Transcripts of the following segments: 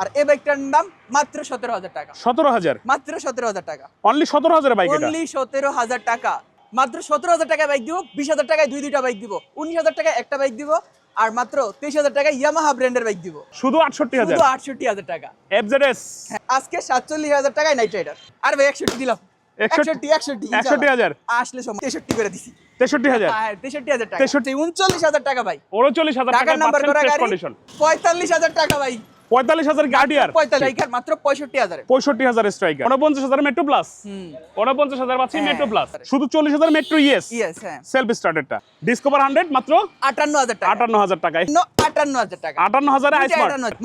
আর এই বাইকটার দাম মাত্র সতেরো হাজার টাকা। সতেরো হাজার? মাত্র সতেরো হাজার টাকা। অনলি সতেরো হাজার বাইক অনলি সতেরো হাজার টাকা। মাত্র সতেরো হাজার টাকায় বাইক দিব বিশ হাজার টাকায় দুই দুইটা বাইক দিব উনিশ হাজার টাকায় একটা বাইক দিব আর মাত্র তেইশ হাজার টাকায় ইয়ামাহা ব্র্যান্ডের বাইক দিব। শুধু আটষট্টি হাজার? শুধু আটষট্টি হাজার টাকা। এফজেডএস আজকে সাতচল্লিশ হাজার টাকায় নাইট রাইডার আর ভাই একষট্টি দিলাম। একষট্টি একষট্টি একষট্টি হাজার? আসলে সময় তেষট্টি করে দিছি। তেষট্টি হাজার? হ্যাঁ তেষট্টি হাজার টাকা। তেষট্টি। উনচল্লিশ হাজার টাকা ভাই। উনচল্লিশ হাজার টাকা নাম্বার করা গাড়ি। পঁয়তাল্লিশ হাজার টাকা ভাই। পঁয়তাল্লিশ হাজার গার্ডিয়ার পঁয়তাল্লিশ মাত্র পঁয়ষট্টি হাজারে পঁয়ষট্টি হাজার স্ট্রাইকার। উনপঞ্চাশ হাজার মেট্রো প্লাস উনপঞ্চাশ হাজার পাচ্ছি। মেট্রো প্লাস শুধু চল্লিশ হাজার মেট্রো ইয়েস ইয়েস হ্যাঁ। সেলফ স্টার্টেডটা ডিসকভার হান্ড্রেড মাত্র আটান্ন হাজার টাকা। আটান্ন হাজার টাকা। আটান্ন হাজার টাকা। আটান্ন হাজারে।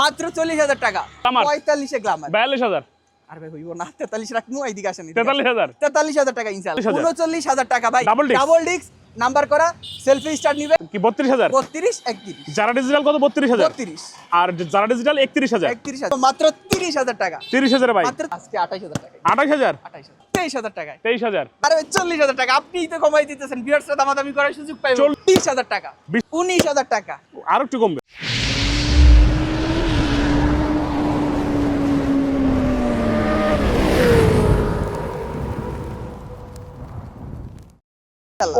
মাত্র চল্লিশ হাজার টাকা। পঁয়তাল্লিশে গ্লামার বিয়াল্লিশ হাজার। আর ভাই হইব না। তেতাল্লিশ রাখব এইদিকে আসেন তেতাল্লিশ হাজার। তেতাল্লিশ হাজার টাকা ইনশাল 43,000 উনচল্লিশ হাজার টাকা ভাই। ডাবল ডিস্ক নাম্বার করা সেলফি স্টার নিবে। কি বত্রিশ হাজার? বত্রিশ একত্রিশ। যারা ডিজিটাল কত? বত্রিশ হাজার? বত্রিশ। আর যারা ডিজিটাল একত্রিশ হাজার। একত্রিশ হাজার। মাত্র তিরিশ হাজার টাকা। তিরিশ হাজার ভাই। মাত্র আজকে আঠাইশ হাজার টাকা আঠাশ হাজার? আঠাইশ হাজার। তেইশ হাজার টাকা তেইশ হাজার। আরে চল্লিশ হাজার টাকা। আপনিই তো কমাই দিতেছেন। বিয়ার্সরা দামাদামি করার সুযোগ পাই চল- হাজার টাকা। উনিশ হাজার টাকা। আর একটু কমবে।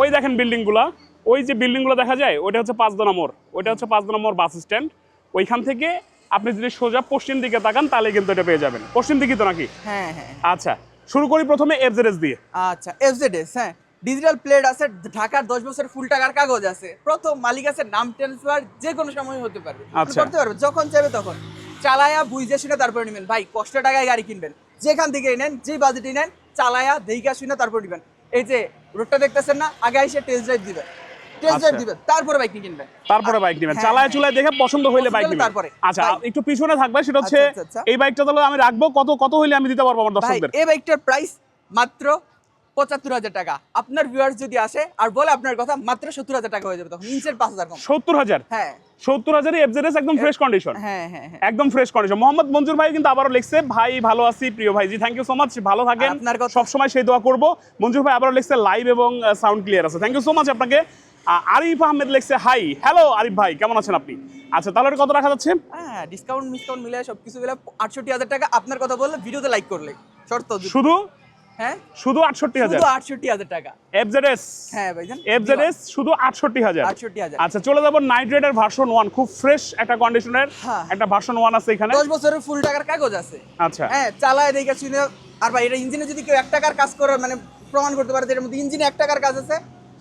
ওই দেখেন বিল্ডিংগুলা ওই যে বিল্ডিংগুলো দেখা যায় ওইটা হচ্ছে পাঁচ নম্বর ওইটা হচ্ছে পাঁচ নম্বর বাস স্ট্যান্ড। ওইখান থেকে আপনি যদি সোজা পশ্চিম দিকে তাকান তাহলে কিন্তু এটা পেয়ে যাবেন। পশ্চিম দিকে তো নাকি? হ্যাঁ হ্যাঁ। আচ্ছা শুরু করি প্রথমে এফজেডএস দিয়ে। আচ্ছা এফজেডএস হ্যাঁ। ডিজিটাল প্লেট আছে ঢাকার দশ বছর ফুল টাকার কাগজ আছে। প্রথম মালিক আছে নাম ট্রান্সফার যে কোনো সময় হতে পারবে। আচ্ছা। করতে পারবে যখন চাইবে তখন। চালায়া বুঝে শুনে তারপরে নেবেন। ভাই কষ্ট টাকায় গাড়ি কিনবেন। যেখান থেকে নেন যে বাজেটে নেন চালায়া দেখা শুনে তারপর নেবেন। এই যে রোডটা দেখতেছেন না আগে এসে টেস্ট ড্রাইভ দিবেন। Test drive. দিবেন তারপরে বাইক কিনবেন। তারপরে বাইক নেবেন। হ্যাঁ, চালায় হ্যাঁ। চুলায় দেখে পছন্দ হইলে বাইক নেবেন। তারপরে। আচ্ছা একটু পিছনে থাকবে সেটা হচ্ছে আচ্ছা, আচ্ছা, আচ্ছা। এই বাইকটা তাহলে আমি রাখব। কত কত হইলে আমি দিতে পারব আমার দর্শকদের? এই বাইকটার প্রাইস মাত্র পঁচাত্তর হাজার টাকা। আপনার ভিউয়ার্স যদি আসে আর বলে আপনার কথা মাত্র সত্তর হাজার টাকা হয়ে যাবে তখন ইঞ্চের পাঁচ হাজার সত্তর হাজার? হ্যাঁ। সত্তর হাজারই এফজেডএস একদম ফ্রেশ কন্ডিশন হ্যাঁ হ্যাঁ হ্যাঁ। একদম ফ্রেশ কন্ডিশন মোহাম্মদ মঞ্জুর ভাই কিন্তু আবারও লিখছে ভাই ভালো আছি প্রিয় ভাই। জি থ্যাংক ইউ সো মাচ ভালো থাকেন। সবসময় সেই দোয়া করব। মঞ্জুর ভাই আবারও লিখছে লাইভ এবং সাউন্ড ক্লিয়ার আছে। থ্যাংক ইউ সো মাচ আপনাকে। আরিফ আহমেদ লিখছে হাই হ্যালো আরিফ ভাই কেমন আছেন আপনি? আচ্ছা তাহলে কত রাখা যাচ্ছে? হ্যাঁ ডিসকাউন্ট মিসকাউন্ট মিলে সব কিছু মিলে আটষট্টি হাজার টাকা আপনার কথা বললে ভিডিওতে লাইক করলে। শর্ত শুধু হ্যাঁ? শুধু আটষট্টি হাজার। শুধু আটষট্টি হাজার টাকা। এফজেডএস হ্যাঁ ভাইজান এফজেডএস শুধু আটষট্টি হাজার। আটষট্টি হাজার। আচ্ছা চলে যাব নাইট রাইডার ভার্সন ওয়ান খুব ফ্রেশ একটা কন্ডিশনের হ্যাঁ। একটা ভার্সন ওয়ান আছে এখানে। দশ বছরের ফুল টাকার কাগজ আছে। আচ্ছা। হ্যাঁ চালায় দেখে শুনে আর ভাই এটা ইঞ্জিনে যদি কেউ 1 টাকার কাজ করে মানে প্রমাণ করতে পারে যে এর মধ্যে ইঞ্জিনে এক টাকার কাজ আছে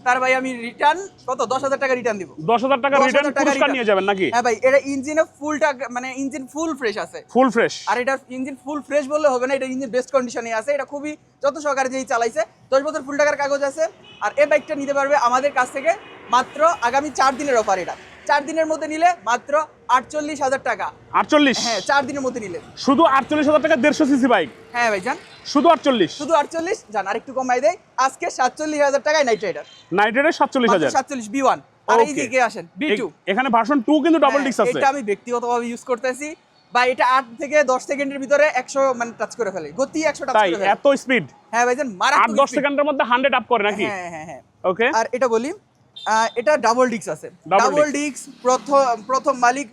তার ভাই আমি রিটার্ন কত? দশ হাজার টাকা রিটার্ন দিব। দশ হাজার টাকা রিটার্ন পুরস্কার নিয়ে যাবেন নাকি? হ্যাঁ ভাই এটা ইঞ্জিনে ফুল টাকা মানে ইঞ্জিন ফুল ফ্রেশ আছে। ফুল ফ্রেশ আর এটা ইঞ্জিন ফুল ফ্রেশ বললে হবে না এটা ইঞ্জিন বেস্ট কন্ডিশনে আছে। এটা খুবই যত সহকারে যেই চালাইছে দশ বছর ফুল টাকার কাগজ আছে। আর এই বাইকটা নিতে পারবে আমাদের কাছ থেকে মাত্র আগামী চার দিনের অফার এটা। চার দিনের মধ্যে নিলে মাত্র আটচল্লিশ হাজার টাকা। আটচল্লিশ? হ্যাঁ চার দিনের মধ্যে নিলে। শুধু আটচল্লিশ হাজার টাকা দেড়শো সিসি বাইক? হ্যাঁ ভাই যান শুধু আটচল্লিশ? শুধু আটচল্লিশ? যান আরেকটু কমাই দেয় আজকে সাতচল্লিশ হাজার টাকায় নাইট রাইডার নাইট রাইডার সাতচল্লিশ হাজার? সাতচল্লিশ বি ওয়ান আর এই. দিকে আসেন? বি টু এখানে ভার্সন টু কিন্তু ডাবল ডিস্ক আছে। এটা আমি ব্যক্তিগতভাবে ইউজ করতেছি। বা এটা আট থেকে দশ সেকেন্ডের ভিতরে একশো মানে টাচ করে ফেলে। গতি একশো টাচ করে ফেলে। এত স্পিড হ্যাঁ ভাইজান আট দশ সেকেন্ডের মধ্যে হান্ড্রেড আপ করে নাকি? হ্যাঁ হ্যাঁ হ্যাঁ। ওকে আর এটা বলি এটা ডাবল ডিক্স আছে। ডাবল ডিক্স প্রথম প্রথম মালিক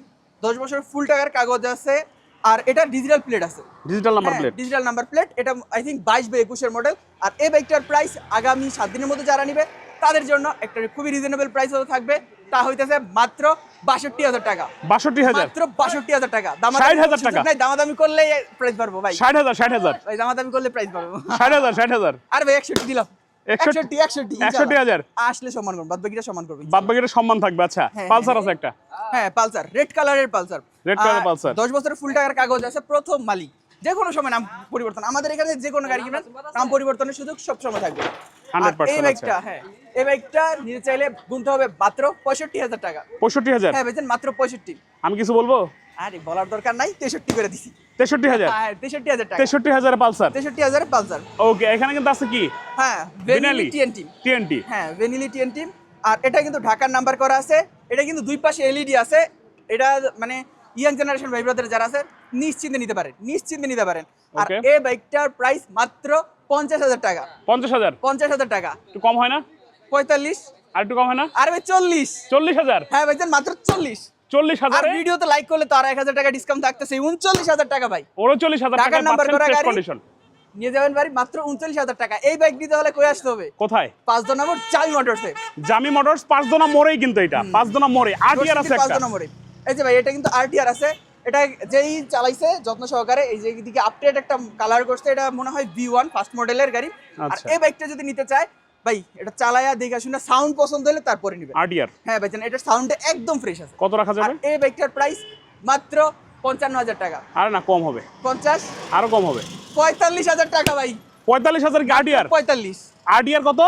দশ বছর ফুল টাকার কাগজ আছে আর এটা ডিজিটাল প্লেট আছে। Digital number plate digital number plate এটা আই থিঙ্ক বাইশ বা একুশের মডেল আর এই বাইকটার প্রাইস আগামী সাত দিনের মধ্যে যারা নিবে তাদের জন্য একটা খুবই রিজনেবল প্রাইস হতে থাকবে। তা হইতেছে মাত্র বাষট্টি হাজার টাকা। বাষট্টি হাজার। মাত্র বাষট্টি হাজার টাকা। 60,000 সুযোগ টাকা। নাই দামাদামি করলে প্রাইস পারব ভাই। ষাট হাজার ষাট হাজার। ভাই দামাদামি করলে প্রাইস পারব ষাট হাজার ষাট হাজার। আর ভাই একষট্টি দিলাম। 61 একষট্টি একষট্টি একষট্টি আসলে সম্মান করুন বাদ সম্মান করবেন বাদ সম্মান থাকবে আচ্ছা। হ্যাঁ, পালসার হ্যাঁ, আছে একটা? হ্যাঁ পালসার রেড কালারের পালসার। Red colour Pulsar। দশ বছরের ফুল টাকার কাগজ আছে প্রথম মালিক। যে কোনো সময় নাম পরিবর্তন। আমাদের এখানে যে কোনো গাড়ি কিনবেন নাম পরিবর্তনের সুযোগ সব সময় থাকবে। আর 100% এই বাইকটা হ্যাঁ এই বাইকটা নিতে চাইলে গুনতে হবে মাত্র পঁয়ষট্টি হাজার টাকা। পঁয়ষট্টি হাজার? হ্যাঁ মাত্র আমি কিছু বলব? আরে বলার দরকার নাই তেষট্টি করে দিছি। তেষট্টি হাজার। হ্যাঁ তেষট্টি হাজার তেষট্টি হাজার পালসার। তেষট্টি হাজার পালসার। ওকে এখানে কিন্তু আছে কি? হ্যাঁ। ভেনিলি টিএনটি টিএনটি হ্যাঁ ভেনিলি টিএনটি আর এটা কিন্তু ঢাকার নাম্বার করা আছে। এটা কিন্তু দুই পাশে এলইডি আছে। এটা মানে ইয়াং জেনারেশন ভাই ব্রাদার যারা আছে নিশ্চিন্তে নিতে পারেন নিশ্চিন্তে নিতে পারেন। আর. এই বাইকটার প্রাইস মাত্র পঞ্চাশ হাজার টাকা। পঞ্চাশ হাজার? পঞ্চাশ হাজার টাকা। একটু কম হয় না? পঁয়তাল্লিশ। আর একটু কম হয় না? আর ভাই চল্লিশ। চল্লিশ হাজার? হ্যাঁ ভাইজান মাত্র চল্লিশ। চল্লিশ হাজারে ভিডিওতে লাইক করলে তো আর এক হাজার টাকা ডিসকাউন্ট থাকতেছে। উনচল্লিশ হাজার টাকা ভাই। উনচল্লিশ হাজার টাকা নাম্বার করা গাড়ি? কন্ডিশন নিয়ে যাবেন বাড়ি মাত্র উনচল্লিশ হাজার টাকা। এই বাইক নিতে হলে কই আসতে হবে? কোথায়? চাবি মোটরসে জামি মোটরস পাঁচ দোনা মোড়েই কিন্তু এটা। পাঁচ দোনা মোড়ে আটিয়ার আছে পাঁচ একটা দো এই যে ভাই এটা কিন্তু আরটিআর আছে। এটা যেই চালাইছে যত্ন সহকারে এই যে দিকে আপডেট একটা কালার করছে এটা মনে হয় বি ওয়ান ফার্স্ট মডেলের গাড়ি। আর আচ্ছা। এই বাইকটা যদি নিতে চায় ভাই এটা চালায়া দেখে শুনে সাউন্ড পছন্দ হলে তারপরে নিবে আটিয়ার হ্যাঁ ভাইজান এটার সাউন্ডটা একদম ফ্রেশ আছে। কত রাখা যাবে? এই বাইকটার প্রাইস মাত্র পঞ্চান্ন হাজার টাকা। আরে না কম হবে। পঞ্চাশ? আরও কম হবে। পঁয়তাল্লিশ হাজার টাকা ভাই। পঁয়তাল্লিশ হাজার কি পঁয়তাল্লিশ। আটিয়ার কত?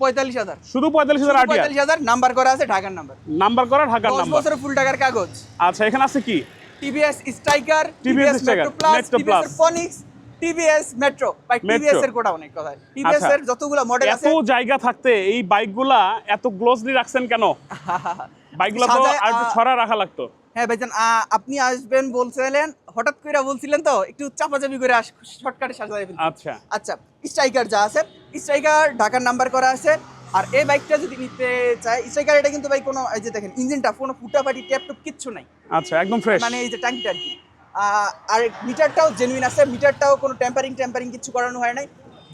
পঁয়তাল্লিশ হাজার। শুধু পঁয়তাল্লিশ হাজার পঁয়তাল্লিশ হাজার নাম্বার করা আছে ঢাকার নাম্বার নাম্বার করা ঢাকার নাম্বার বছরের ফুল টাকার কাগজ। আচ্ছা এখানে আছে কি? TVS Striker TVS Metro Plus TVS Phoenix TVS Metro ভাই টিভিএস এর কোটা অনেক কথা টিভিএস আচ্ছা। এর যতগুলো মডেল এত আছে জায়গা থাকতে এই বাইকগুলা এত ক্লোজলি রাখছেন কেন? বাইকগুলো তো আর ছড়া রাখা লাগতো। হ্যাঁ ভাইজান আপনি আসবেন বলছিলেন হঠাৎ করে বলছিলেন তো একটু চাপাচাপি করে শর্টকাটে সাজাই আচ্ছা। আচ্ছা স্ট্রাইকার যা আছে স্ট্রাইকার ঢাকার নাম্বার করা আছে আর এই বাইকটা যদি নিতে চায় স্ট্রাইকার এটা কিন্তু ভাই কোনো এই যে দেখেন ইঞ্জিনটা কোনো ফুটাফাটি ট্যাপ টুপ কিচ্ছু নাই। আচ্ছা একদম ফ্রেশ মানে এই যে ট্যাঙ্কটা আর কি। আর মিটারটাও জেনুইন আছে মিটারটাও কোনো টেম্পারিং টেম্পারিং কিছু করানো হয় নাই।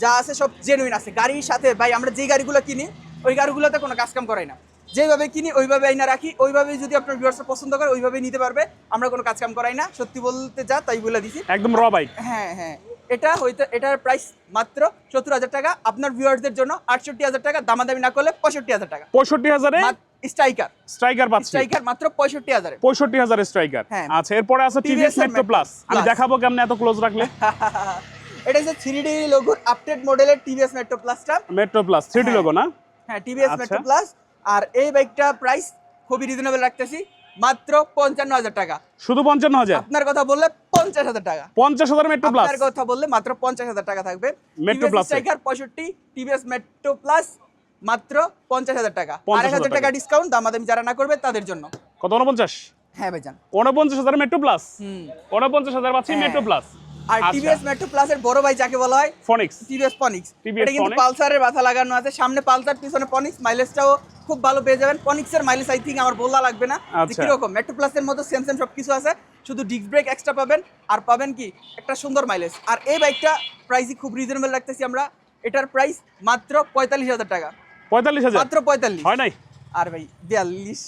যা আছে সব জেনুইন আছে। গাড়ির সাথে ভাই আমরা যে গাড়িগুলো কিনি ওই গাড়িগুলোতে কোনো কাজ কাম করাই না। যেভাবে কিনি ওইভাবে আইনা রাখি ওইভাবে যদি আপনার ভিউয়ার্স পছন্দ করে ওইভাবেই নিতে পারবে। আমরা কোনো কাজ কাম করাই না। সত্যি বলতে যা তাই বলে দিছি। একদম র বাইক হ্যাঁ হ্যাঁ। এটা হইতে এটার প্রাইস মাত্র সত্তর হাজার টাকা। আপনার ভিউয়ার্সদের জন্য আটষট্টি হাজার টাকা। দামাদামি না করলে পঁয়ষট্টি হাজার টাকা। পঁয়ষট্টি হাজারে? স্ট্রাইকার। স্ট্রাইকার পাচ্ছি। স্ট্রাইকার মাত্র পঁয়ষট্টি হাজারে পঁয়ষট্টি হাজার স্ট্রাইকার। হ্যাঁ। আচ্ছা এরপরে আছে টিভিএস মেট্রো প্লাস আমি দেখাবো কেমনে এত ক্লোজ রাখলে। এটা হচ্ছে থ্রি ডি লোগোর আপডেট মডেলের টিভিএস মেট্রো প্লাসটা মেট্রো প্লাস থ্রি হ্যাঁ। লোগো না? হ্যাঁ টিভিএস। মেট্রো প্লাস আর এই বাইকটা প্রাইস খুবই রিজনেবল রাখতেছি। মাত্র পঞ্চান্ন হাজার টাকা। শুধু পঞ্চান্ন হাজার? আপনার কথা বললে পঞ্চাশ হাজার টাকা। পঞ্চাশ হাজার মেট্রো প্লাস আপনার কথা বললে মাত্র পঞ্চাশ হাজার টাকা থাকবে। এ। স্ট্রাইকার পঁয়ষট্টি টিভিএস মেট্রো প্লাস মাত্র পঞ্চাশ হাজার টাকা। 50,000 আড়াই হাজার টাকা। ডিসকাউন্ট দামাদামি যারা না করবে তাদের জন্য। কত উনপঞ্চাশ? হ্যাঁ ভাইজান। উনপঞ্চাশ হাজার মেট্রো প্লাস উনপঞ্চাশ হাজার পাচ্ছি। মেট্রো প্লাস আর টিভিএস মেট্রো প্লাসের বড় ভাই যাকে বলা হয়? ফনিক্স টিভিএস TVS এটা কিন্তু পালসারের মাথা লাগানো আছে। সামনে পালসার পিছনে পনিক্স মাইলেজটাও খুব ভালো পেয়ে যাবেন। পনিক্সের মাইলেজ আই থিঙ্ক আমার বলা লাগবে না। যে আচ্ছা। কীরকম? মেট্রো প্লাসের মতো সেম সেম সব কিছু আছে। শুধু ডিস্ক ব্রেক এক্সট্রা পাবেন। আর পাবেন কি? একটা সুন্দর মাইলেজ আর এই বাইকটা প্রাইসই খুব রিজনেবল রাখতেছি আমরা। এটার প্রাইস মাত্র পঁয়তাল্লিশ হাজার টাকা। পঁয়তাল্লিশ হাজার। মাত্র পঁয়তাল্লিশ। হয় নাই? আর ভাই বিয়াল্লিশ।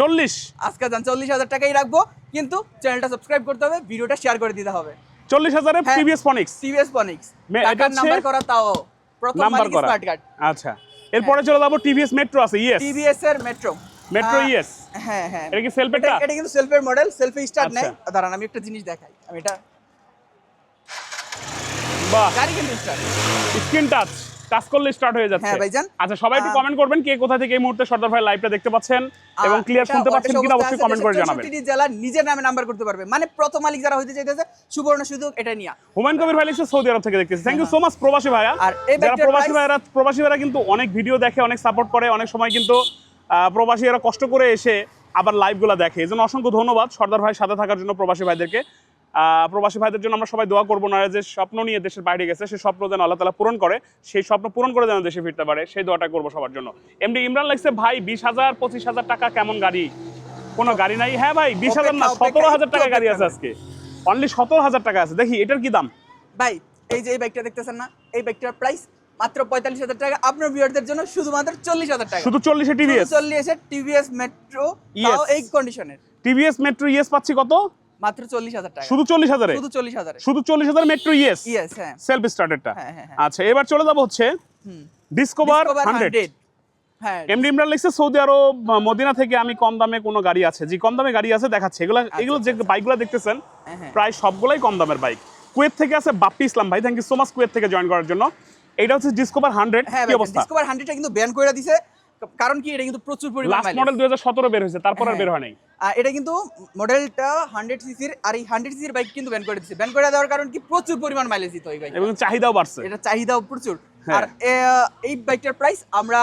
চল্লিশ। আজকে যান চল্লিশ হাজার টাকাই রাখব কিন্তু চ্যানেলটা সাবস্ক্রাইব করতে হবে ভিডিওটা শেয়ার করে দিতে হবে। চল্লিশ হাজারে হ্যাঁ। টিভিএস ফনিক্স টিভিএস পনিক্স টাকার নাম্বার করা তাও প্রথম নাম্বার করা। স্মার্ট কার্ড আচ্ছা। এরপরে চলে যাব টিভিএস মেট্রো আছে ইয়েস টিভিএস এর মেট্রো Metro ES? হ্যাঁ হ্যাঁ। এটা কি self এটা এটা? কিন্তু সেলফের মডেল সেলফে স্টার্ট। নেই। দাঁড়ান আমি একটা জিনিস দেখাই। আমি এটা বাহ। গাড়ি কিন্তু স্টার্ট স্ক্রিন টাচ টাচ করলে স্টার্ট হয়ে যাচ্ছে। হ্যাঁ, ভাইজান। আচ্ছা সবাই একটু কমেন্ট করবেন কে কোথা থেকে এই মুহূর্তে সর্দার ভাই লাইভটা দেখতে পাচ্ছেন এবং ক্লিয়ার শুনতে পাচ্ছেন কিনা অবশ্যই কমেন্ট করে জানাবেন। জেলা নিজের নামে নাম্বার করতে পারবে। মানে প্রথম মালিক যারা হইতে চাইতেছে সুবর্ণ সুযোগ এটা নিয়ে। হুমায়ুন কবির ভাই লিখছে সৌদি আরব থেকে দেখতেছি। থ্যাংক ইউ সো মাচ প্রবাসী ভাইয়া। আর এই যারা প্রবাসী ভাইরা প্রবাসী ভাইরা কিন্তু অনেক ভিডিও দেখে অনেক সাপোর্ট করে অনেক সময় কিন্তু আহ, প্রবাসীরা কষ্ট করে এসে আবার লাইভগুলো দেখে। এই জন্য অসংখ্য ধন্যবাদ সর্দার ভাই সাথে থাকার জন্য প্রবাসী ভাইদেরকে। প্রবাসী ভাইদের জন্য আমরা সবাই দোয়া করব না যে স্বপ্ন নিয়ে দেশের বাইরে গেছে সেই স্বপ্ন যেন আল্লাহ তালা পূরণ করে সেই স্বপ্ন পূরণ করে যেন দেশে ফিরতে পারে সেই দোয়াটা করব সবার জন্য। এমনি ইমরান লাগছে ভাই বিশ হাজার পঁচিশ হাজার টাকা কেমন গাড়ি? কোনো গাড়ি নাই? হ্যাঁ ভাই বিশ হাজার না সতেরো হাজার টাকা গাড়ি আছে আজকে। অনলি সতেরো হাজার টাকা আছে। দেখি এটার কি দাম? ভাই এই যে এই বাইকটা দেখতেছেন না এই বাইকটার প্রাইস মাত্র পঁয়তাল্লিশ হাজার টাকা। আপনার ভিউয়ারদের জন্য শুধুমাত্র চল্লিশ হাজার টাকা। শুধু চল্লিশে টিভিএস চল্লিশে টিভিএস মেট্রো. এই কন্ডিশনের টিভিএস মেট্রো ইএস পাচ্ছি কত? মাত্র চল্লিশ হাজার টাকা। শুধু চল্লিশ হাজারে? শুধু চল্লিশ হাজারে। শুধু চল্লিশ হাজার মেট্রো ইএস ইয়েস হ্যাঁ। সেলফ স্টার্টেডটা। আচ্ছা এবার চলে যাব হচ্ছে ডিসকভার 100 হ্যাঁ। এমডি ইমরান লিখছে সৌদি আরব মদিনা থেকে আমি কম দামে কোনো গাড়ি আছে। যে কম দামে গাড়ি আছে দেখাচ্ছে। এগুলো এগুলো যে বাইকগুলো দেখতেছেন আচ্ছা, হ্যাঁ, হ্যাঁ। প্রায় সবগুলাই কম দামের বাইক কুয়েত থেকে আছে বাপ্পি ইসলাম ভাই। Thank you so much Kuwait থেকে জয়েন করার জন্য। এটা হচ্ছে ডিসকভার হান্ড্রেড হ্যাঁ ডিসকভার হান্ড্রেডটা কিন্তু ব্যান করে দিছে। কারণ কি এটা কিন্তু প্রচুর পরিমাণ লাস্ট মডেল দুই হাজার সতেরো বের হয়েছে তারপর আর হ্যাঁ। বের হয় নাই। এটা কিন্তু মডেলটা হান্ড্রেড সিসির আর এই হান্ড্রেড সিসির বাইক কিন্তু ব্যান করে দিচ্ছে ব্যান করে দেওয়ার কারণ কি প্রচুর পরিমাণ মাইলেজ দিত এই বাইক এবং চাহিদাও বাড়ছে। এটা চাহিদাও প্রচুর। হ্যাঁ। আর এই বাইকটার প্রাইস আমরা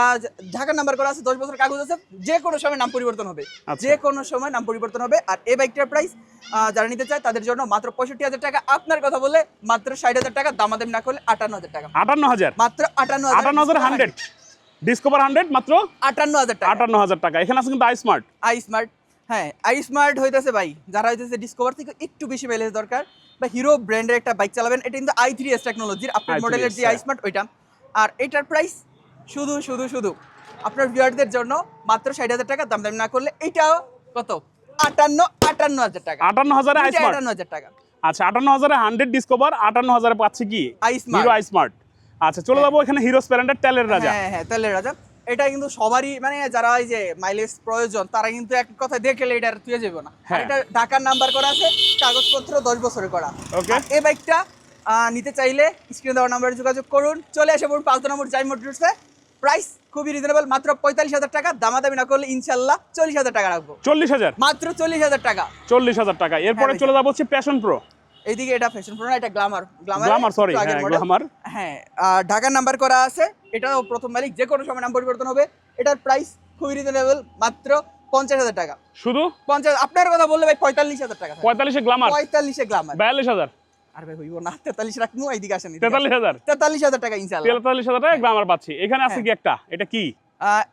ঢাকার নাম্বার করা আছে দশ বছর কাগজ আছে যে কোনো সময় নাম পরিবর্তন হবে। আচ্ছা। যে কোনো সময় নাম পরিবর্তন হবে। আর এই বাইকটার প্রাইস যারা নিতে চায় তাদের জন্য মাত্র পঁয়ষট্টি হাজার টাকা। আপনার কথা বলে মাত্র ষাট হাজার টাকা দামাদাম না করলে আটান্ন হাজার টাকা। আটান্ন হাজার? মাত্র আটান্ন আটান্ন হাজার হান্ড্রেড ডিসকভার হান্ড্রেড মাত্র আটান্ন হাজার টাকা। আটান্ন হাজার টাকা। এখানে আছে কিন্তু আই স্মার্ট আই স্মার্ট হ্যাঁ আই স্মার্ট হইতেছে ভাই যারা হইতেছে ডিসকভার থেকে একটু বেশি মাইলেজ দরকার। বা হিরো ব্র্যান্ডের একটা বাইক চালাবেন এটা কিন্তু আই থ্রি এস টেকনোলজির আপনার মডেলের যে আই। স্মার্ট ওইটা। আর এটার প্রাইস শুধু শুধু শুধু আপনার ভিউয়ারদের জন্য মাত্র ষাট হাজার টাকা দাম দাম না করলে এইটাও কত? আটান্ন আটান্ন হাজার টাকা। আটান্ন হাজার আটান্ন হাজার টাকা। আচ্ছা আটান্ন হাজারে হান্ড্রেড ডিসকভার আটান্ন হাজারে পাচ্ছে কি? আই স্মার্ট আই স্মার্ট আচ্ছা চলে যাব এখানে হিরো স্প্লেন্ডার তেলের রাজা। হ্যাঁ হ্যাঁ তেলের রাজা। এটা কিন্তু সবারই মানে যারা এই যে মাইলেজ প্রয়োজন তারা কিন্তু এক কথা দেখলে এটা তুই যাবে না। হ্যাঁ। এটা ঢাকার নাম্বার করা আছে কাগজপত্র দশ বছরের করা. আর এই বাইকটা নিতে চাইলে স্ক্রিনে দেওয়া নাম্বারে যোগাযোগ করুন। চলে আসে পড়ুন পাঁচ নম্বর জাই মোটরসে প্রাইস খুবই রিজনেবল মাত্র পঁয়তাল্লিশ হাজার টাকা। দামাদামি না করলে ইনশাল্লাহ চল্লিশ হাজার টাকা রাখব। চল্লিশ হাজার? মাত্র চল্লিশ হাজার টাকা। চল্লিশ হাজার টাকা। এরপরে চলে যাব হচ্ছে প্যাশন প্রো এইদিকে এটা ফ্যাশন প্রো না এটা Glamour, sorry, হ্যাঁ, Glamour। হ্যাঁ আর ঢাকার নাম্বার করা আছে এটাও প্রথম মালিক যে কোনো সময় নাম পরিবর্তন হবে। এটার প্রাইস খুবই রিজনেবল মাত্র পঞ্চাশ হাজার টাকা। শুধু? পঞ্চাশ আপনার কথা বললে ভাই পঁয়তাল্লিশ হাজার টাকা পঁয়তাল্লিশে গ্লামার পঁয়তাল্লিশে গ্লামার বিয়াল্লিশ হাজার? আর ভাই হইব না তেতাল্লিশ রাখব এইদিকে আসেন তেতাল্লিশ হাজার? তেতাল্লিশ হাজার টাকা ইনশাল্লাহ তেতাল্লিশ হাজার টাকা গ্লামার পাচ্ছি। এখানে আছে হ্যাঁ। কি একটা? এটা কি?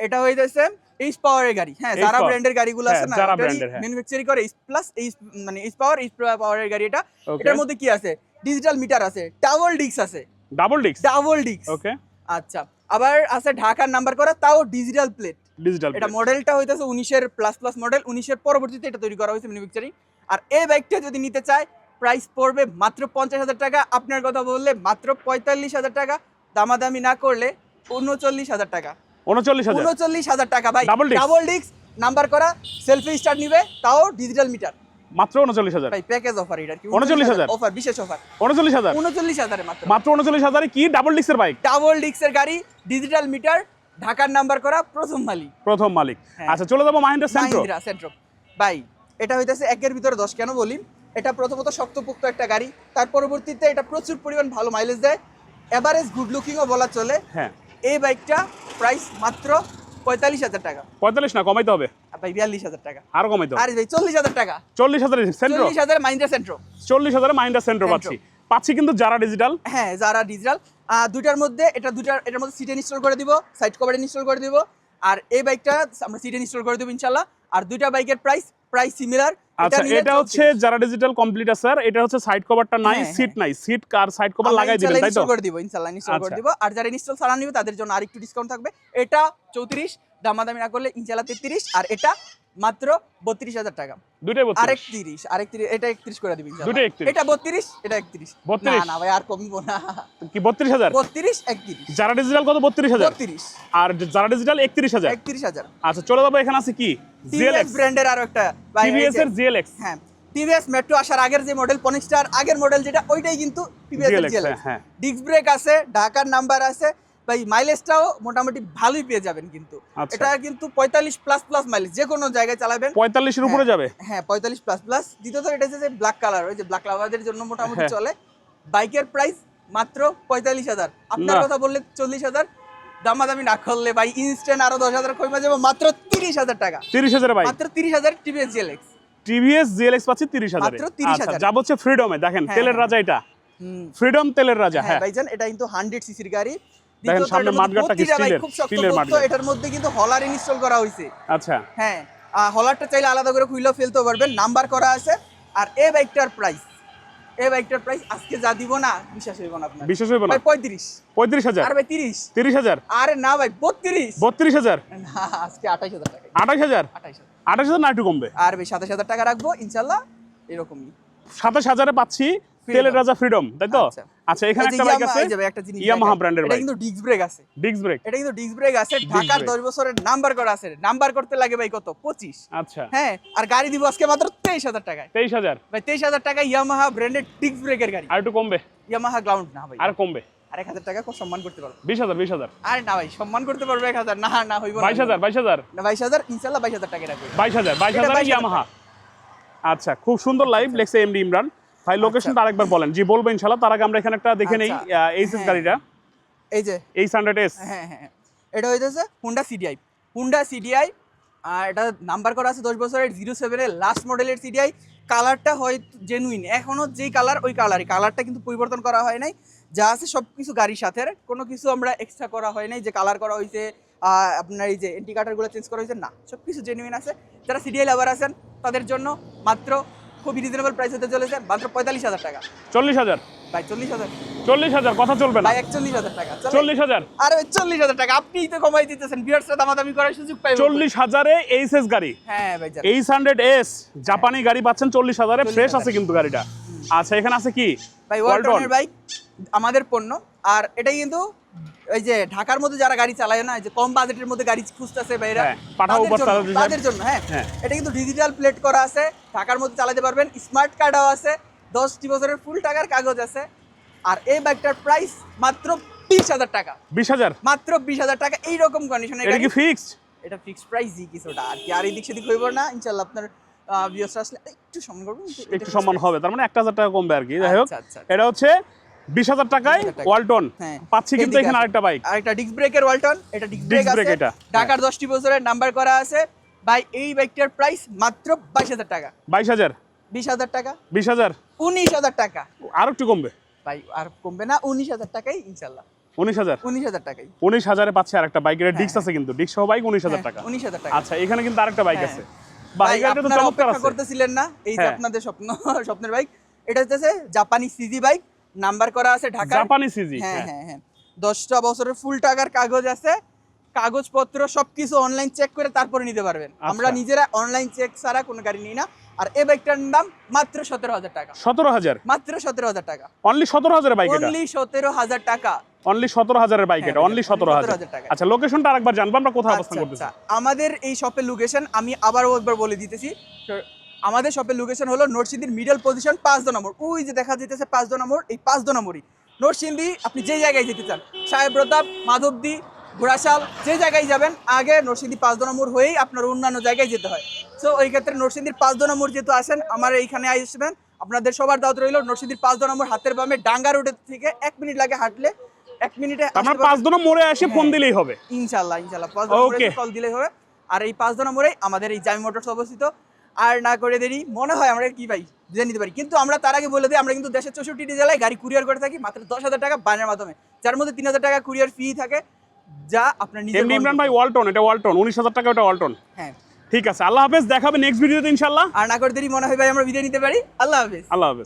এটা হইতেছে এইচ পাওয়ারের গাড়ি। হ্যাঁ যারা ব্র্যান্ডের গাড়িগুলো আছে হ্যাঁ, না। ম্যানুফ্যাকচারিং করে এইচ প্লাস এইচ মানে এইচ পাওয়ার এইচ পাওয়ারের গাড়ি এটা। এটার মধ্যে কি আছে? ডিজিটাল মিটার আছে ডাবল ডিস্ক আছে। Double disc double disc okay আচ্ছা আবার আছে ঢাকার নাম্বার করা তাও ডিজিটাল প্লেট ডিজিটাল এটা মডেলটা হইতেছে উনিশের প্লাস প্লাস মডেল উনিশের পরবর্তীতে এটা তৈরি করা হয়েছে ম্যানুফ্যাকচারিং আর এই বাইকটা যদি নিতে চায় প্রাইস পড়বে মাত্র পঞ্চাশ হাজার টাকা। আপনার কথা বললে মাত্র পঁয়তাল্লিশ হাজার টাকা। দামাদামি না করলে উনচল্লিশ হাজার টাকা। উনচল্লিশ হাজার। উনচল্লিশ হাজার টাকা ভাই। ডাবল ডিস্ক নাম্বার করা সেলফি স্টার্ট নিবে তাও ডিজিটাল মিটার মাত্র উনচল্লিশ হাজার। ভাই প্যাকেজ অফার এটা কি 39,000 অফার বিশেষ অফার উনচল্লিশ হাজার। উনচল্লিশ হাজারে মাত্র। মাত্র উনচল্লিশ হাজারে কি ডাবল ডিস্কের বাইক ডাবল ডিস্কের গাড়ি ডিজিটাল মিটার ঢাকার নাম্বার করা প্রথম মালিক। প্রথম মালিক। হ্যাঁ। আচ্ছা চলে যাব মাহিন্দ্রা সেন্ট্রো মাহিন্দ্রা সেন্ট্রো ভাই এটা হইতেছে একের ভিতরে দশ কেন বলি? এটা প্রথমত শক্তপোক্ত একটা গাড়ি তার পরবর্তীতে এটা প্রচুর পরিমাণ ভালো মাইলেজ দেয়। এভারেজ গুড লুকিংও বলা চলে। হ্যাঁ। এই বাইকটা প্রাইস মাত্র পঁয়তাল্লিশ হাজার টাকা। পঁয়তাল্লিশ না কমাইতে হবে। ভাই বিয়াল্লিশ হাজার টাকা। আরও কমাইতে হবে। আরে ভাই চল্লিশ হাজার টাকা। চল্লিশ হাজার সেন্ট্রো চল্লিশ হাজার মাইন্ডা সেন্ট্রো চল্লিশ হাজার মাইন্ডা সেন্ট্রো। পাচ্ছি। পাচ্ছি কিন্তু যারা ডিজিটাল হ্যাঁ যারা ডিজিটাল দুইটার মধ্যে এটা দুইটার এটার মধ্যে সিটেন ইনস্টল করে দিব সাইড কভার ইনস্টল করে দিব। আর এই বাইকটা আমরা সিটেন ইনস্টল করে দেবো ইনশাল্লাহ। আর দুইটা বাইকের প্রাইস প্রাইস সিমিলার আচ্ছা এটা হচ্ছে যারা ডিজিটাল কমপ্লিট আছে স্যার এটা হচ্ছে সাইড কভারটা নাই হ্যাঁ, সিট নাই। সিট কার সাইড কভার লাগাই দিবেন তাই তো? ইনস্টল করে দিব ইনশাআল্লাহ ইনস্টল করে আচ্ছা। দিব। আর যারা ইনস্টল ছাড়া নিবে তাদের জন্য আরেকটু ডিসকাউন্ট থাকবে। এটা 34 দামাদামি না করলে ইনশাআল্লাহ 33 আর এটা মাত্র 32000 টাকা। দুইটাই বলছি আরেক 30 আরেক 30 এটা 31 করে দিবি ইনশাআল্লাহ। দুটোই 31 এটা 32 এটা 31 32? না না ভাই আর কমিব না। কি বত্রিশ হাজার? 32 31 যারা ডিজিটাল কত? বত্রিশ হাজার? 32 আর যারা ডিজিটাল একত্রিশ হাজার? 31000 আচ্ছা চলে যাব এখানে আছে কি? টিভিএস ব্র্যান্ডের আরও একটা টিভিএস এর জিএলএক্স হ্যাঁ টিভিএস মেট্রো আসার আগের যে মডেল পনিস্টার আগের মডেল যেটা ওইটাই কিন্তু টিভিএস এর জিএলএক্স হ্যাঁ। ডিস্ক ব্রেক আছে ঢাকার নাম্বার আছে ভাই মাইলেজটাও মোটামুটি ভালোই পেয়ে যাবেন কিন্তু। আচ্ছা। এটা কিন্তু পঁয়তাল্লিশ প্লাস প্লাস মাইলেজ যে কোনো জায়গায় চালাবেন। পঁয়তাল্লিশের উপরে হ্যাঁ। যাবে? হ্যাঁ পঁয়তাল্লিশ প্লাস প্লাস দ্বিতীয়ত এটা হচ্ছে যে ব্ল্যাক কালার ওই যে ব্ল্যাক লাভারদের জন্য মোটামুটি হ্যাঁ। চলে। বাইকের প্রাইস মাত্র পঁয়তাল্লিশ হাজার। আপনার কথা বললে চল্লিশ হাজার। দামাদামি না করলে ভাই ইনস্ট্যান্ট আরও দশ হাজার কমে যাবে মাত্র তিরিশ হাজার টাকা। তিরিশ হাজার বাইক মাত্র তিরিশ হাজার টিভিএস জিএলএক্স। টিভিএস জিএলএক্স পাচ্ছি তিরিশ হাজার। মাত্র 30,000 আচ্ছা যাব হচ্ছে ফ্রিডমে দেখেন হ্যাঁ, তেলের হ্যাঁ। রাজা এটা। হুম। ফ্রিডম তেলের রাজা হ্যাঁ হ্যাঁ। ভাইজান এটা কিন্তু হান্ড্রেড সিসির গাড়ি। দেখেন সামনে মাঠগাটটা কি? স্টিলের, স্টিলের মাঠগাট। এটার মধ্যে কিন্তু হলার ইনস্টল করা হয়েছে। আচ্ছা। হ্যাঁ হলারটা চাইলে আলাদা করে খুইলেও ফেলতে পারবেন নাম্বার করা আছে আর এই বাইকটার প্রাইস এই বাইকটার প্রাইস আজকে যা দিব না বিশ্বাস হইব না আপনার। বিশ্বাস হইব না? ভাই পঁয়ত্রিশ। পঁয়ত্রিশ হাজার? আর ভাই তিরিশ। তিরিশ হাজার? আরে না ভাই বত্রিশ। বত্রিশ হাজার? না আজকে আঠাইশ হাজার টাকা। আঠাশ হাজার? আঠাইশ হাজার। আঠাশ হাজার না একটু কমবে? আর ভাই সাতাশ হাজার টাকা রাখব ইনশাল্লাহ এরকমই। সাতাশ হাজারে পাচ্ছি তেলের রাজা ফ্রিডম তাই তো? আচ্ছা। আচ্ছা এখানে একটা বাইক আছে ইয়ামাহা ব্র্যান্ডের এটা কিন্তু ডিস্ক ব্রেক আছে। ডিস্ক ব্রেক এটা কিন্তু ডিস্ক ব্রেক আছে ঢাকার brake। দশ বছরের নাম্বার করা আছে। নাম্বার করতে লাগে ভাই কত? পঁচিশ। আচ্ছা। হ্যাঁ আর গাড়ি দিব আজকে মাত্র তেইশ হাজার টাকায়। তেইশ হাজার? ভাই তেইশ হাজার টাকা ইয়ামাহা ব্র্যান্ডেড ডিস্ক ব্রেকের গাড়ি। আর একটু কমবে? ইয়ামাহা গ্রাউন্ড না ভাই। আর কমবে? আর এক হাজার টাকা খুব সম্মান করতে পারব। বিশ হাজার বিশ হাজার। আরে না ভাই সম্মান করতে পারব এক হাজার। না না হইব না। বাইশ হাজার বাইশ হাজার? না বাইশ হাজার ইনশাল্লাহ বাইশ হাজার টাকা রাখবে। বাইশ হাজার বাইশ এটা হাজার 22,000 ইয়ামাহা আচ্ছা খুব সুন্দর লাইভ লেখছে এমডি ইমরান ভাই লোকেশনটা আরেকবার বলেন। জি বলব ইনশাল্লাহ তার আগে আমরা এখানে একটা দেখে নেই আচ্ছা, এইচএস হ্যাঁ। গাড়িটা। এই যে। এইচ হান্ড্রেড এস হ্যাঁ হ্যাঁ এটা হইতেছে হুন্ডা সিডিআই হুন্ডা সিডিআই আর এটা নাম্বার করা আছে দশ বছরের জিরো সেভেনের লাস্ট মডেলের সিডিআই কালারটা হয় জেনুইন এখনও যেই কালার ওই কালারই কালারটা কিন্তু পরিবর্তন করা হয় নাই। যা আছে সব কিছু গাড়ির সাথে। কোনো কিছু আমরা এক্সট্রা করা হয় নাই যে কালার করা হয়েছে আপনার এই যে ইন্ডিকেটারগুলো চেঞ্জ করা হয়েছে না সব কিছু জেনুইন আছে। যারা সিডিআই আবার আছেন তাদের জন্য মাত্র খুবই রিজনেবল প্রাইস হতে চলেছে মাত্র পঁয়তাল্লিশ হাজার টাকা। চল্লিশ হাজার? ভাই চল্লিশ হাজার। চল্লিশ হাজার কথা চলবে না। একচল্লিশ হাজার টাকা। চল্লিশ হাজার? আরে চল্লিশ হাজার টাকা। আপনিই তো কমাই দিতেছেন। বিয়ার্সরা দামাদামি করার সুযোগ পাই চল্লিশ হাজারে এইচ এস গাড়ি। হ্যাঁ ভাই এইচ হান্ড্রেড এস জাপানি গাড়ি পাচ্ছেন চল্লিশ হাজারে। 40,000 ফ্রেশ আছে কিন্তু গাড়িটা। আচ্ছা এখানে আছে কি? ভাই ওয়ালটনের বাইক আমাদের পণ্য। আর এটাই কিন্তু ওই যে ঢাকার মধ্যে যারা গাড়ি চালায় না যে কম বাজেটের মধ্যে গাড়ি খুঁজতেছে হ্যাঁ, তাদের জন্য- হ্যাঁ। হ্যাঁ। এটা কিন্তু ডিজিটাল প্লেট করা আছে ঢাকার মধ্যে চালাতে পারবেন। স্মার্ট কার্ডও আছে দশটি বছরের ফুল টাকার কাগজ আছে। আর এই বাইকটার প্রাইস মাত্র বিশ হাজার টাকা। বিশ হাজার? মাত্র বিশ হাজার টাকা এইরকম কন্ডিশনে এটা কি ফিক্সড এটা ফিক্সড প্রাইসই কিছুটা আর কি আর এদিক সেদিক হইব না। ইনশাল্লাহ আপনার আসলে একটু সম্মান করবেন একটু সম্মান হবে তার মানে একটা হাজার টাকা কমবে আর কি। যাই হোক আচ্ছা, আচ্ছা, এটা হচ্ছে বিশ হাজার টাকায় ওয়ালটন। হ্যাঁ। পাচ্ছি কিন্তু এখানে। আরেকটা বাইক আরেকটা ডিস্ক ব্রেকের ওয়ালটন। এটা ডিস্ক ব্রেক আছে। এটা, ঢাকার দশটি বছরের নাম্বার করা আছে। ভাই এই বাইকটার প্রাইস মাত্র বাইশ হাজার টাকা। বাইশ হাজার? বিশ হাজার টাকা। বিশ হাজার? উনিশ হাজার টাকা। আর একটু কমবে। ভাই আর কমবে না। উনিশ হাজার টাকাই ইনশাল্লাহ। উনিশ হাজার? উনিশ হাজার টাকাই। উনিশ হাজারে পাচ্ছে আরেকটা বাইক এটা ডিক্স হ্যাঁ, আছে কিন্তু। ডিক্স সহ বাইক উনিশ হাজার টাকা। উনিশ হাজার টাকা। আচ্ছা এখানে কিন্তু আরেকটা বাইক হ্যাঁ। আছে। বা ভাই এই গাড়িটা তো চমৎকার অপেক্ষা আছে। করতেছিলেন না? এই যে হ্যাঁ। আপনাদের স্বপ্ন স্বপ্নের বাইক এটা হচ্ছে জাপানি সিজি বাইক নাম্বার করা আছে ঢাকা জাপানি সিজি হ্যাঁ হ্যাঁ। হ্যাঁ দশটা বছরের ফুল টাকার কাগজ আছে। কাগজপত্র সবকিছু অনলাইন চেক করে তারপরে নিতে পারবেন। আমরা আচ্ছা। নিজেরা অনলাইন চেক ছাড়া কোনো গাড়ি নিই না। আর এই বাইকটার দাম মাত্র সতেরো হাজার টাকা। সতেরো হাজার? মাত্র সতেরো হাজার টাকা। অনলি সতেরো হাজারের বাইক এটা? অনলি সতেরো হাজার টাকা। অনলি সতেরো হাজারের বাইক হ্যাঁ, এটা অনলি সতেরো হাজার। 17,000 টাকা। আচ্ছা লোকেশনটা আরেকবার জানব আমরা কোথায় অবস্থান আচ্ছা, করতেছি। আচ্ছা। আমাদের এই শপের লোকেশন আমি আবারও একবার বলে দিতেছি। আমাদের শপের লোকেশন হলো নরসিংদীর মিডল পজিশন পাঁচ দো নম্বর। ওই যে দেখা যেতেছে পাঁচ দো নম্বর এই পাঁচ দো নম্বরই। নরসিংদী আপনি যে জায়গায় যেতে চান সাহেব প্রতাপ মাধবদী ঘোড়াশাল যে জায়গায় যাবেন আগে নরসিংদী পাঁচ দো নম্বর হয়েই আপনার অন্যান্য জায়গায় যেতে হয়। সো ওই ক্ষেত্রে নরসিংদীর পাঁচ দো নম্বর যেহেতু আসেন আমার এইখানে আসবেন। আপনাদের সবার দাওয়াত রইল নরসিংদীর পাঁচ দো নম্বর হাতের বামে ডাঙ্গা রোডের থেকে এক মিনিট লাগে হাঁটলে। এক মিনিটে আমরা আসতে পাঁচ দিনও নম্বরে এসে ফোন হ্যাঁ। দিলেই হবে। ইনশাল্লাহ ইনশাল্লাহ। পাঁচ Okay. নম্বরে কল দিলেই হবে। আর এই পাঁচ নম্বরে আমাদের এই জামি মোটরস অবস্থিত। আর না করে দেরি মনে হয় আমরা কি পাই বুঝে নিতে পারি। কিন্তু আমরা তার আগে বলে দিই আমরা কিন্তু দেশের চৌষট্টি জেলায় গাড়ি কুরিয়ার করে থাকি মাত্র দশ হাজার টাকা বানের মাধ্যমে। যার মধ্যে তিন হাজার টাকা কুরিয়ার ফি থাকে যা আপনার এমনি ইমরান ভাই ওয়ালটন এটা ওয়ালটন উনিশ হাজার টাকা ওটা ওয়ালটন হ্যাঁ। ঠিক আছে আল্লাহ হাফেজ দেখাবে নেক্সট ভিডিওতে ইনশাল্লাহ আর না করে দেরি মনে হয় ভাই আমরা বিদায় নিতে পারি। আল্লাহ হাফেজ। আল্লাহ হাফেজ।